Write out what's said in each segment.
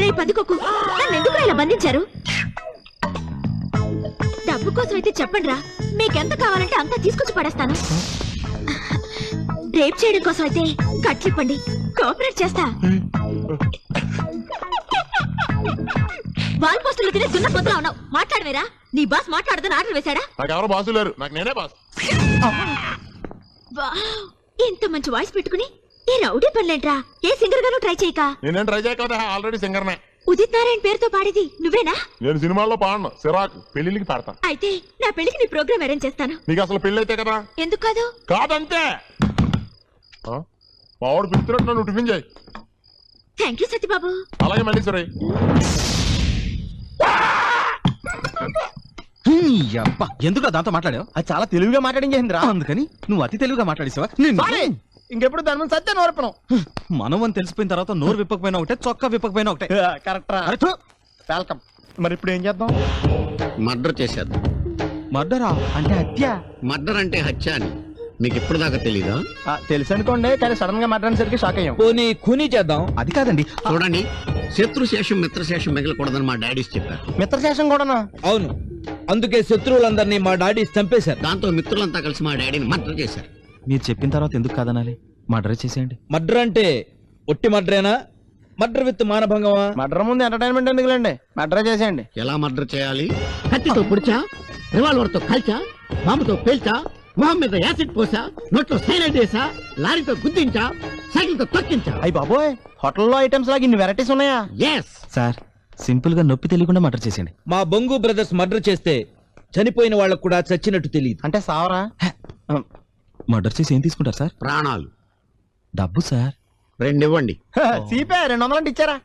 రే పందుకోకు నన్ను ఎందుకు ఇలా బంధించారు? డబ్బు కోసం అయితే చెప్పండి రా మీకెంత కావాలంటే అంతా తీసుకొచ్చి పడేస్తాను. రేప్ చేయడం కోసం అయితే కట్లిప్పండి కోఆపరేట్ చేస్తా. వాల్ పోస్టులు తినే దున్న పొద్దులా ఉన్నావు. మాట్లాడవేరా. నీ బాస్ మాట్లాడదని ఆర్డర్ వేశాడా? నాకు ఎవరు బాసు లేరు. నాకు నేనే బాస్. ఇంత మంచి వాయిస్ పెట్టుకుని ఈ రౌడీ పనులేంట్రా? ఏ సింగర్ గాను ట్రై చేయక. నేనేం ట్రై చేయకపోతే ఆల్రెడీ సింగర్నే. ఉదిత్ నారాయణ పేరుతో పాడేది నువ్వేనా? నేను సినిమాల్లో పాడను. సిరాకు పెళ్ళికి పాడతా. అయితే నా పెళ్ళికి నీ ప్రోగ్రామ్ అరేంజ్ చేస్తాను. నీకు అసలు పెళ్ళి అయితే కదా? ఎందుకు కాదు? కాదంతే! ఆ? మా వాడు పిలుస్తున్నట్టు నన్ను టిఫిన్ చేయి. Thank you Satyababu. అలాగే మళ్ళీ సరే. అబ్బా ఎందుకు దాంతో మాట్లాడావు? అది చాలా తెలివిగా మాట్లాడించేసిందిరా అందుకని నువ్వు అతి తెలుగుగా మాట్లాడేసావా? సారీ. ఇంకెప్పుడు దాని ముందు సత్యం నోర్పണം మనం అని తెలిసిపోయిన తర్వాత నోరు విప్పకపోయినా ఒకటే చొక్కా విప్పకపోయినా ఒకటే. కరెక్ట్ రా వెల్కమ్. మరి ఇప్పుడు ఏం చేద్దాం? మర్డర్ చేసేద్దాం. మర్డరా? అంటే హత్య? మర్డర్ అంటే హత్య అని. మీకు ఇప్పటిదాకా తెలీదా? ఆ, తెలుసు అనుకోండి కానీ సడన్గా మాట్లాడేసరికి షాక్ అయ్యాం. పోనీ ఖూనీ చేద్దాం. అది కాదండి. చూడండి శత్రుశేషం మిత్రశేషం మిగలకూడదని మా డాడీస్ చెప్పారు. మిత్రశేషం కూడానా? అవును. అందుకే శత్రువులందరినీ మా డాడీ చంపేశారు. దాంతో మిత్రులంతా కలిసి మా డాడీని మర్డర్ చేశారు. మీరు చెప్పిన తర్వాత ఎందుకు కాదనాలి? మర్డర్ చేసేయండి. మర్డర్ అంటే ఒట్టి మర్డరేనా? మర్డర్ విత్ మానభంగమా? మర్డర్ ముందు ఎంటర్టైన్మెంట్ ఎందుకులేండి? మర్డర్ చేసేయండి. ఎలా మర్డర్ చేయాలి? కత్తితో పొడిచా? రివాల్వర్తో కాల్చా? బాంబుతో పేల్చా? మొహం మీద యాసిడ్ పోసా? నోట్లో సైనైడ్ వేసా? లారీతో గుద్దించా? సైకిల్తో తొక్కించా? అయ్యి బాబోయ్ హోటల్లో ఐటమ్స్ లాగా ఇన్ని వెరైటీస్ ఉన్నాయా? ఎస్ సార్ సింపుల్గా నొప్పి తెలియకుండా మర్డర్ చేసేయండి. మా బొంగు బ్రదర్స్ మర్డర్ చేస్తే చనిపోయిన వాళ్ళకు కూడా చచ్చినట్టు తెలియదు. అంటే సావరా? మర్డర్ చేసి ఏం తీసుకుంటారు సార్? ప్రాణాలు. డబ్బు సార్. రెండు ఇవ్వండి. సీపే రెండు వందలు అంటే ఇచ్చారా?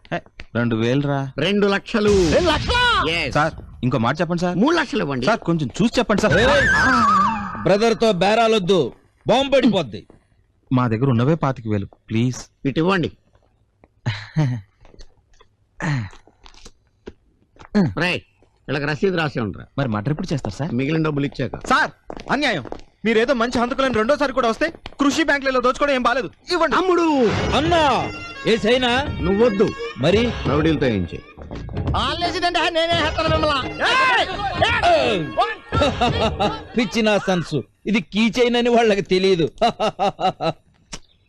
రెండు వేలు రా రెండు లక్షలు. రెండు లక్షలా? Yes. సార్ ఇంకో మాట చెప్పండి సార్. మూడు లక్షలు ఇవ్వండి. సార్ కొంచెం చూసి చెప్పండి సార్. బ్రదర్తో బేరాలొద్దు. బాంబు పడిపోద్ది. మా దగ్గర ఉన్నవే పాతికి వేలు. ప్లీజ్. ఇటు ఇవ్వండి. రైట్ వీళ్ళకి రసీదు రాసి ఉండరా. మరి మర్డర్ ఎప్పుడు చేస్తారు సార్? మిగిలిన డబ్బులు ఇచ్చాక. సార్ అన్యాయం. మీరేదో మంచి హంతకులని రెండోసారి కూడా వస్తే కృషి బ్యాంకులలో దోచుకోవడం ఏం బాలేదు. ఇవ్వండి. తమ్ముడు! అన్నా! ఏ సైనా? నువ్వొద్దు. మరి? రౌడీలతో ఏం చేయి ఆలేసిదంటే నేనే హెత్తను మిమ్మల్ని. పిచ్చిన సన్సు. ఇది కీ చైన్ అని వాళ్ళకి తెలియదు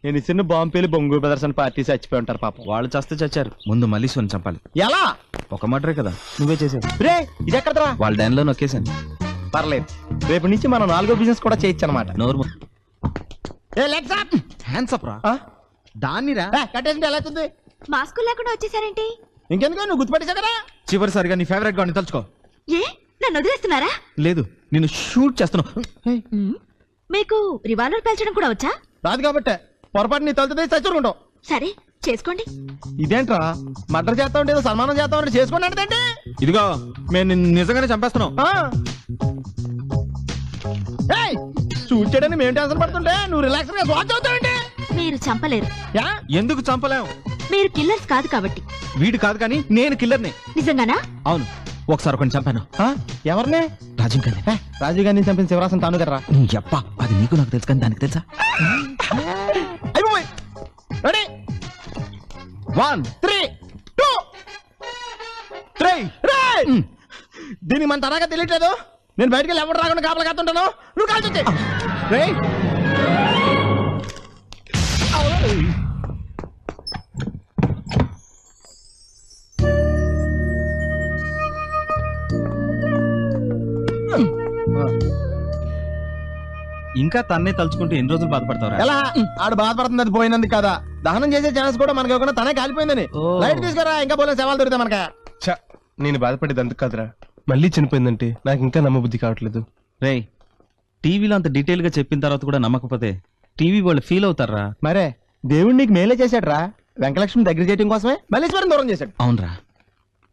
నేను ఇచ్చిన బాంబు పేలి బొంగు ప్రదర్శన పార్టీ చచ్చిపోయి ఉంటారు పాపం. వాళ్ళు చస్తే చచ్చారు. ముందు మల్లీశ్వరిని చంపాలి. ఎలా? ఒక మర్డరే కదా. నువ్వే చేసావు రే ఇది ఎక్కడరా వాళ్ళ డాన్లో నొక్కేశాను. పర్లేదు. రేపు నుంచి మనం నాలుగో బిజినెస్ కూడా చేయొచ్చు అనమాట నోరు అప్ రా. దాన్ని రా కట్టేసింది ఎలా అవుతుంది? మాస్క్ లేకుండా వచ్చేసారేంటి? ఇంకెందుకు? నువ్వు గుర్తుపెట్టేసా కదా? చివరిసారిగా నీ ఫేవరెట్ గాని తలుచుకో. ఏ? నన్ను వదిలేస్తున్నారా? లేదు నేను షూట్ చేస్తున్నావు మీకు రివాల్వర్ పేల్చడం కూడా వచ్చా? రాదు కాబట్టి. పొరపాటు నీ తలుతుంది చచ్చుకుంటాం సరే చేసుకోండి. ఇదేంట్రా? మర్డర్ చేస్తా ఉంటే ఏదో సన్మానం చేస్తా ఉంటే చేసుకోండి అంటే ఇదిగో మేము నిన్ను నిజంగానే చంపేస్తున్నాం. షూట్ చేయడానికి మేము టెన్షన్ పడుతుంటే నువ్వు రిలాక్స్గా వాచ్ అవుతావంటే? మీరు చంపలేరు. యా? ఎందుకు చంపలేం? మీరు కిల్లర్స్ కాదు కాబట్టి. వీడు కాదు కానీ నేను కిల్లర్ని నిజంగానా? అవును ఒకసారి ఒకరిని చంపాను. ఆ? ఎవరిని? రాజీవ్ గాంధీ రాజీవ్ గాంధీ చంపిన శివరాసన్ తాను కదరా ఎప్ప అది నీకు నాకు తెలుసు కానీ దానికి తెలుసా? వన్ త్రీ టూ త్రీ దీనికి మన తరాగా తెలియట్లేదు. నేను బయటికి వెళ్ళి ఎవరు రాకుండా కాపలా కాస్తుంటాను నువ్వు కాల్చి వచ్చేయ్. రేయ్ ఇంకా తన్నే తలుచుకుంటూ ఎన్ని రోజులు బాధపడతావురా? ఎలా? ఆడు బాధపడుతుంది అది పోయినందుకు కదా? దహనం చేసే ఛాన్స్ కూడా మనకి ఇవ్వకుండా తనే కాలిపోయిందని. ఓ. లైట్ తీసుకురా ఇంకా పోలే సవాల్ దొరుకుతాయి మనక. ఛ, నేను బాధపడేది అందుకు కాదురా. మళ్ళీ చనిపోయిందంటే నాకు ఇంకా నమ్మబుద్ధి కావట్లేదు. రేయ్ టీవీలో అంత డీటెయిల్గా చెప్పిన తర్వాత కూడా నమ్మకపోతే టీవీ వాళ్ళు ఫీల్ అవుతారా? మరే దేవుడు నీకు మేలే చేశాడు రా వెంకలక్ష్మి దగ్గర చేయడం కోసమే మల్లీశ్వరం దూరం చేశాడు. అవునరా.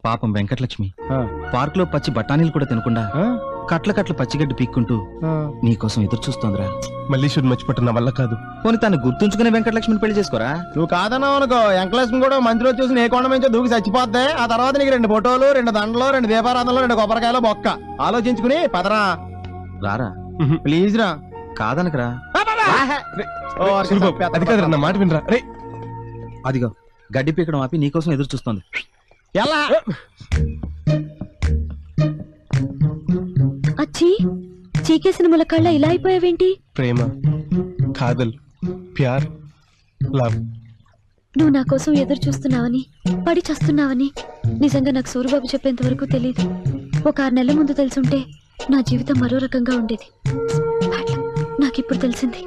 పాపం వెంకటలక్ష్మి. ఆ, పార్క్లో పచ్చి బఠానీలు కూడా తినకుండా ఆ, కట్ల కట్ల పచ్చిగడ్డి పీక్కుంటూ ఆ. నీకోసం ఎదురు చూస్తోందిరా. మర్చిపోవటం నా వల్ల కాదు. పోనీ తను గుర్తుంచుకునే వెంకటలక్ష్మిని పెళ్ళి చేసుకోరా? నువ్వు కాదన్నావు అనుకో. వెంకలక్ష్మి కూడా మంచి రోజు చూసి ఏ కొండ మంచో దూకి చచ్చిపోద్ది. ఆ తర్వాత నీకు రెండు ఫోటోలు రెండు దండలు రెండు దీపారాధనలు రెండు కొబ్బరికాయలు బొక్క. ఆలోచించుకుని పదరా. రారా. ప్లీజ్ రా. కాదనకరా. అది కాదురా నా మాట వినరా. రే. అదిగో గడ్డి పీకడం ఆపి నీకోసం ఎదురు చూస్తోంది. ఎలా? అచ్చి చీకేసిన ములకాళ్ళ ఇలా అయిపోయావేంటి? ప్రేమ కాదల్ ప్యార్ లవ్. నువ్వు నా కోసం ఎదురు చూస్తున్నావని పడి చస్తున్నావని నిజంగా నాకు సూరిబాబు చెప్పేంత వరకు తెలియదు ఒక ఆరు నెలల ముందు తెలుసుంటే నా జీవితం మరో రకంగా ఉండేది. నాకు ఇప్పుడు తెలిసింది.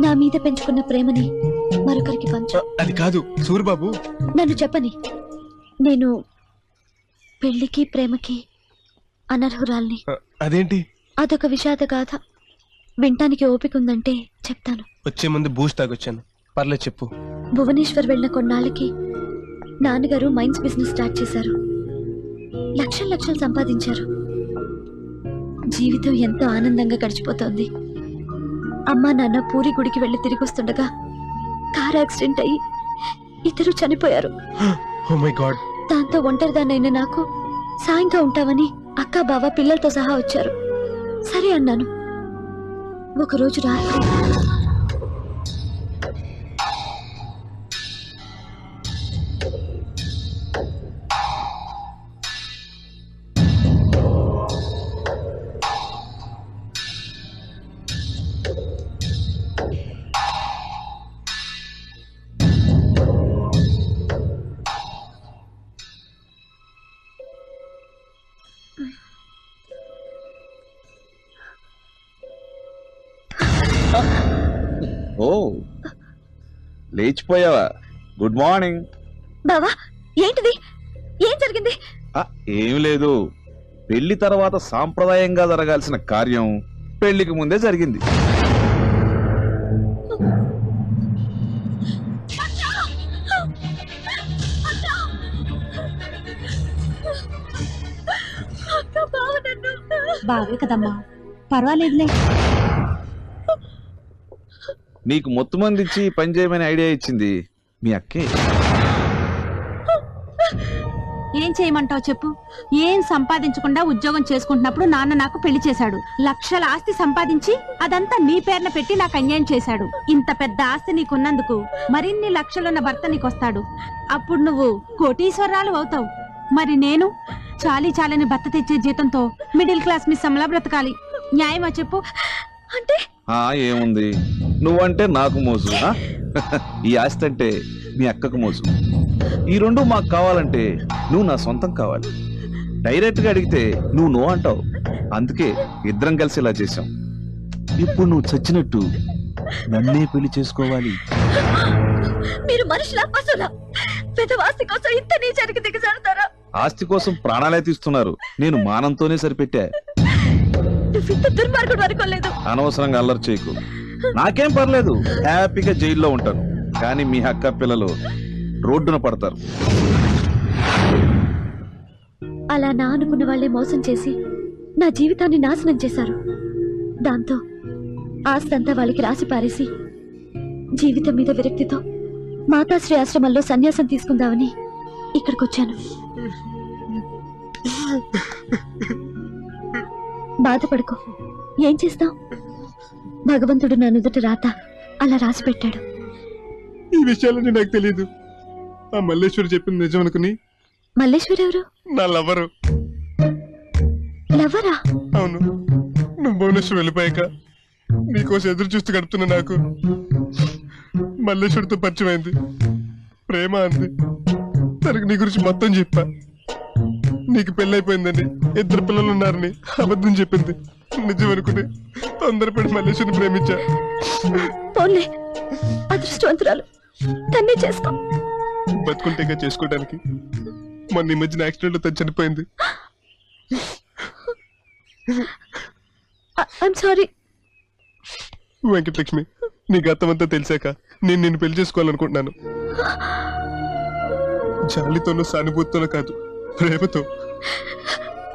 నా మీద పెంచుకున్న ప్రేమని మరొకరికి పంచు. అది కాదు సూరిబాబు. నన్ను చెప్పని. నేను పెళ్ళికి ప్రేమకి అనర్హురాల్ని. అదేంటి? అదొక విషాద గాథ. వినటానికి ఓపిక ఉందంటే చెప్తాను. వచ్చే ముందు బూస్ట్ తాగొచ్చాను. పర్లేదు చెప్పు. భువనేశ్వర్ వెళ్ళిన కొన్నాళ్ళకి నాన్నగారు మైన్స్ బిజినెస్ స్టార్ట్ చేశారు. లక్షల లక్షలు సంపాదించారు. జీవితం ఎంతో ఆనందంగా గడిచిపోతోంది. అమ్మా నాన్న పూరి గుడికి వెళ్ళి తిరిగి వస్తుండగా కార్ యాక్సిడెంట్ అయ్యి ఇద్దరు చనిపోయారు. దాంతో ఒంటరిదాన్నైన నాకు సాయంగా ఉంటావని అక్క బావ పిల్లలతో సహా వచ్చారు. సరే అన్నాను. ఒకరోజు రాత్రి ఓ లేచిపోయావా? Good morning. బావా ఏంటిది? ఏం జరిగింది? ఏం లేదు. పెళ్ళి తర్వాత సాంప్రదాయంగా జరగాల్సిన కార్యం పెళ్ళికి ముందే జరిగింది. బావే కదమ్మా. పర్వాలేదులే. నీకు మొత్తం మంది ఇచ్చి పని చేయమని ఐడియా ఇచ్చింది మీ అక్కే. ఏం చేయమంటావు చెప్పు? ఏం సంపాదించకుండా ఉద్యోగం చేసుకుంటున్నప్పుడు నాన్న నాకు పెళ్ళి చేశాడు. లక్షల ఆస్తి సంపాదించి అదంతా నీ పేర్న పెట్టి నాకు అన్యాయం చేశాడు. ఇంత పెద్ద ఆస్తి నీకున్నందుకు మరిన్ని లక్షలున్న భర్త నీకొస్తాడు. అప్పుడు నువ్వు కోటీశ్వరాలు అవుతావు. మరి నేను చాలీ చాలని భర్త తెచ్చే జీతంతో మిడిల్ క్లాస్ మిస్ అమ్మలా బ్రతకాలి. న్యాయమా చెప్పు? అంటే? ఏముంది? నువ్వంటే నాకు మోజు? ఈ ఆస్తి అంటే మీ అక్కకు మోజు. ఈ రెండు మాకు కావాలంటే నువ్వు నా సొంతం కావాలి. డైరెక్ట్గా అడిగితే నువ్వు నో అంటావు. అందుకే ఇద్దరం కలిసి ఇలా చేశాం. ఇప్పుడు నువ్వు చచ్చినట్టు నన్నే పెళ్ళి చేసుకోవాలి. మీరు మనుషుల పశువుల పెద్ద వాస్తి కోసం ఇంత నీచానికి దిగజారుతారా? ఆస్తి కోసం ప్రాణాలే తీస్తున్నారు. నేను మానంతోనే సరిపెట్టా. దుర్మార్గుడు అనుకోలేదు. అనవసరంగా అల్లరి చేయకు. నాకేం పర్లేదు. హ్యాపీగా జైల్లో ఉంటాను. కానీ మీ అక్క పిల్లలు రోడ్డున పడతారు. అలా నా అనుకున్న వాళ్ళే మోసం చేసి నా జీవితాన్ని నాశనం చేశారు. దాంతో ఆస్తంతా వాళ్ళకి రాసి పారేసి జీవితం మీద విరక్తితో మాతాశ్రీ ఆశ్రమంలో సన్యాసం తీసుకుందామని ఇక్కడికొచ్చాను. బాధపడుకో. ఏం చేస్తాం భగవంతుడు నా నుదుట రాత అలా రాసి పెట్టాడు. ఈ విషయాలన్నీ నాకు తెలియదు ఆ మల్లేశ్వరి చెప్పింది నిజం అనుకుని మల్లేశ్వరి ఎవరు? నా లవరు లవ్వరా? అవును. నువ్వు భువనేశ్వరం వెళ్ళిపోయాక నీకోసం ఎదురు చూస్తూ గడుపుతున్నా నాకు మల్లేశ్వరితో పరిచయం అయింది. ప్రేమ అంది. తనకు నీ గురించి మొత్తం చెప్పా. నీకు పెళ్ళైపోయిందని ఇద్దరు పిల్లలు ఉన్నారని అబద్ధం చెప్పింది. నిజం అనుకుని తొందరపడి మల్లేశ్వరిని ప్రేమించా. పోన్లే. అదృష్టవంతురాలు. తన్నే చేసుకో. బతుకుంటేగా చేసుకోవడానికి మొన్న ఈ మధ్యన యాక్సిడెంట్ తను చనిపోయింది. ఐఎమ్ సారీ వెంకటలక్ష్మి నీ గతమంతా తెలిసాక నేను నిన్ను పెళ్ళి చేసుకోవాలనుకుంటున్నాను. జాలితోనూ సానుభూతితోనూ కాదు ప్రేమతో.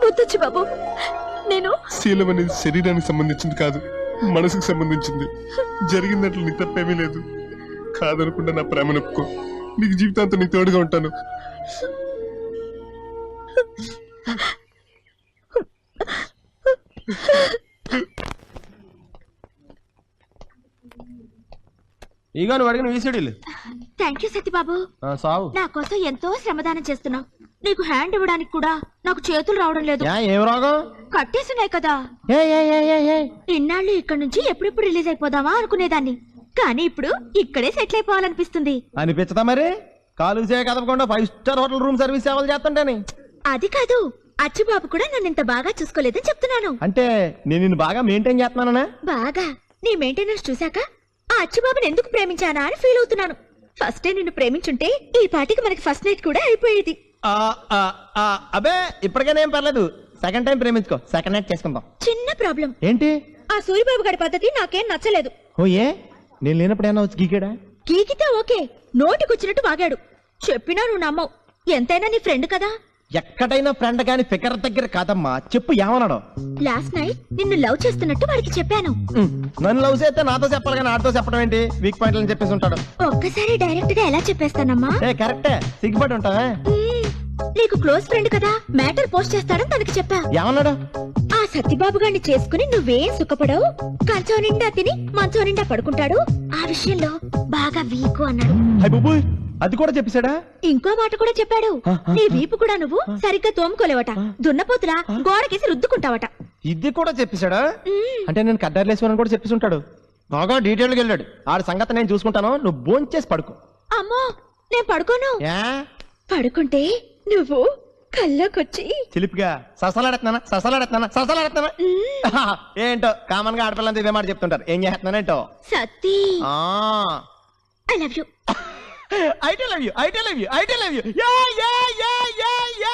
వద్దొచ్చు బాబు. నేను శీలం అనేది శరీరానికి సంబంధించింది కాదు మనసుకు సంబంధించింది. జరిగిందట్లు నీకు తప్పేమీ లేదు. కాదనుకుంటా నా ప్రేమ నొప్పుకో. నీకు జీవితాంతం నీ తోడుగా ఉంటాను. ఈగా నువ్వు అడిగిన వీసీడీలు థ్యాంక్ యూ సత్యబాబు. సావు. నా కోసం ఎంతో శ్రమదానం చేస్తున్నావు. నీకు హ్యాండ్ ఇవ్వడానికి కూడా నాకు చేతులు రావడం లేదు. ఏం రోగం? కట్టేసున్నాయి కదా. ఇన్నాళ్ళు ఇక్కడ నుంచి ఎప్పుడెప్పుడు రిలీజ్ అయిపోదామా అనుకునేదాన్ని. కానీ ఇప్పుడు ఇక్కడే సెటిల్ అయిపోవాలనిపిస్తుంది. అనిపించదా మరి? కాలు చేయ కదపకుండా five star hotel room service సేవలు చేస్తుంటేని. అది కాదు అచ్చిబాబు కూడా నన్ను ఇంత బాగా చూసుకోలేదని చెప్తున్నాను. అంటే నేను నిన్ను బాగా మెయింటైన్ చేస్తున్నానా బాగా. నీ మెయింటెనెన్స్ చూశాక ఆ అచ్చిబాబుని ఎందుకు ప్రేమించానా అని ఫీల్ అవుతున్నాను. ఫస్టే నిన్ను ప్రేమించుంటే ఈ పాటికి మనకి ఫస్ట్ నైట్ కూడా అయిపోయేది. అబే ఇప్పటికైనా ఏం పర్లేదు. సెకండ్ టైం ప్రేమించుకో. సెకండ్ నైట్ చేసుకుందాం. చిన్న ప్రాబ్లం. ఏంటి? ఆ సూరిబాబు గారి పద్ధతి నాకేం నచ్చలేదు. ఓ ఏ? నేను లేనప్పుడు ఏమన్నా వచ్చి గీకాడా? గీకితే ఓకే. నోటికొచ్చినట్టు వాగాడు. చెప్పినా నువ్వు నమ్మవు. ఎంతైనా నీ ఫ్రెండ్ కదా. ఎక్కడైనా ఫ్రెండ్ గాని ఫికర్ దగ్గర కాదమ్మా. చెప్పు ఏమన్నాడు? లాస్ట్ నైట్ నిన్ను లవ్ చేస్తున్నట్టు వాడికి చెప్పాను. నన్ను లవ్ చేస్తే నాతో చెప్పాలి కానీ ఆడితో చెప్పడం ఏంటి? వీక్ పాయింట్ అని చెప్పేసి ఉంటాడు. ఒక్కసారి డైరెక్ట్గా ఎలా చెప్పేస్తానమ్మా? కరెక్టే. సిగ్గుపడి ఉంటావే. నీకు క్లోజ్ ఫ్రెండ్ కదా మ్యాటర్ పోస్ట్ చేస్తాడని తనకి చెప్పా. ఏమన్నాడు? ఆ సత్యబాబు గారిని చేసుకుని నువ్వేం సుఖపడవు. కంచం నిండా తిని మంచం నిండా పడుకుంటాడు. ఆ విషయంలో బాగా వీకు అన్నాడు. అది కూడా చెప్పేశాడా? ఇంకో మాట కూడా చెప్పాడు. నీ వీపు కూడా నువ్వు సరిగ్గా తోముకోలేవట. దున్నపోతులా గోడకేసి రుద్దుకుంటావట. ఇది కూడా చెప్పేశాడా? అంటే నేను కడ్డర్లేసుకుని కూడా చెప్పేసి ఉంటాడు బాగా డీటెయిల్గా వెళ్ళాడు. ఆడి సంగతి నేను చూసుకుంటాను. నువ్వు భోంచేసి పడుకో. అమ్మో నేను పడుకోను. పడుకుంటే నువ్వు కల్లోకొచ్చి చిలిపిగా ససలాడెత్తానా ససలాడెత్తానా ససలాడెత్తానా ఏంటో కామన్గా ఆడపిల్లంతా ఇవే మాట చెప్తుంటారు. ఏం చేస్తున్నానేంటో సత్తి ఆ. I love you I love you I love you I love you yeah yeah yeah yeah yeah